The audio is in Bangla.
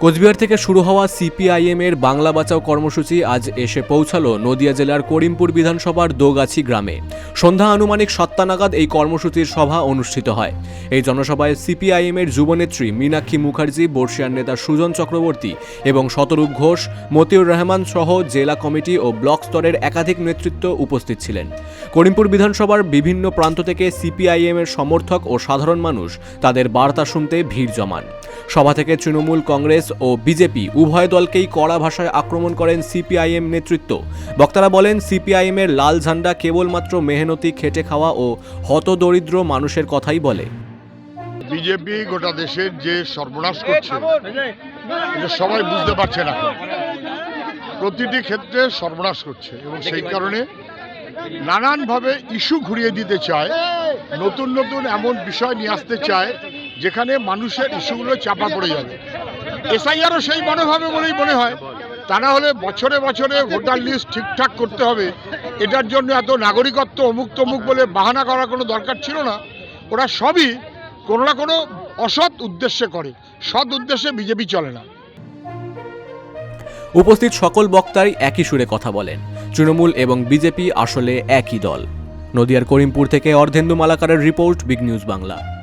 কোচবিহার থেকে শুরু হওয়া সিপিআইএম এর বাংলা বাঁচাও কর্মসূচি আজ এসে পৌঁছালো নদিয়া জেলার করিমপুর বিধানসভার দোগাছি গ্রামে। সন্ধ্যা আনুমানিক সাতটা নাগাদ এই কর্মসূচির সভা অনুষ্ঠিত হয়। এই জনসভায় সিপিআইএম এর যুবনেত্রী মীনাক্ষী মুখার্জি বর্ষিয়ান নেতা সুজন চক্রবর্তী এবং শতরূপ ঘোষ, মতিউর রহমান সহ জেলা কমিটি ও ব্লক স্তরের একাধিক নেতৃত্ব উপস্থিত ছিলেন। করিমপুর বিধানসভার বিভিন্ন প্রান্ত থেকে সিপিআইএম এর সমর্থক ও সাধারণ মানুষ তাদের বার্তা শুনতে ভিড় জমান। সভা থেকে তৃণমূল কংগ্রেস ও বিজেপি উভয় দলকেই কড়া ভাষায় আক্রমণ করেন সিপিআইএম নেতৃত্ব। বক্তারা বলেন, সিপিআইএম এর লাল ঝান্ডা কেবলমাত্র মেহনতি খেটে খাওয়া ও হতদরিদ্র মানুষের কথাই বলে। বিজেপি গোটা দেশের যে সর্বনাশ করছে সবাই বুঝতে পারছে না। প্রতিটি ক্ষেত্রে সর্বনাশ করছে এবং সেই কারণে নানানভাবে ইস্যু ঘুরিয়ে দিতে চায়, নতুন নতুন এমন বিষয় নিয়ে আসতে চায়, যেখানে মানুষের ইস্যুগুলো চাপা পড়ে যাবে। এসআইআরও সেই মনোভাবে বলেই মনে হয়, তা না হলে বছরে বছরে ভোটার লিস্ট ঠিকঠাক করতে হবে। এটার জন্য এত নাগরিকত্ব অমুক তমুক বলে বাহানা করার কোনো দরকার ছিল না। ওরা সবই কোনো না কোনো অসৎ উদ্দেশ্যে করে, সৎ উদ্দেশ্যে বিজেপি চলে না। উপস্থিত সকল বক্তাই একই সুরে কথা বলেন। তৃণমূল এবং বিজেপি আসলে একই দল। নদিয়ার করিমপুর থেকে অর্ধেন্দু মালাকারের রিপোর্ট, বিগ নিউজ বাংলা।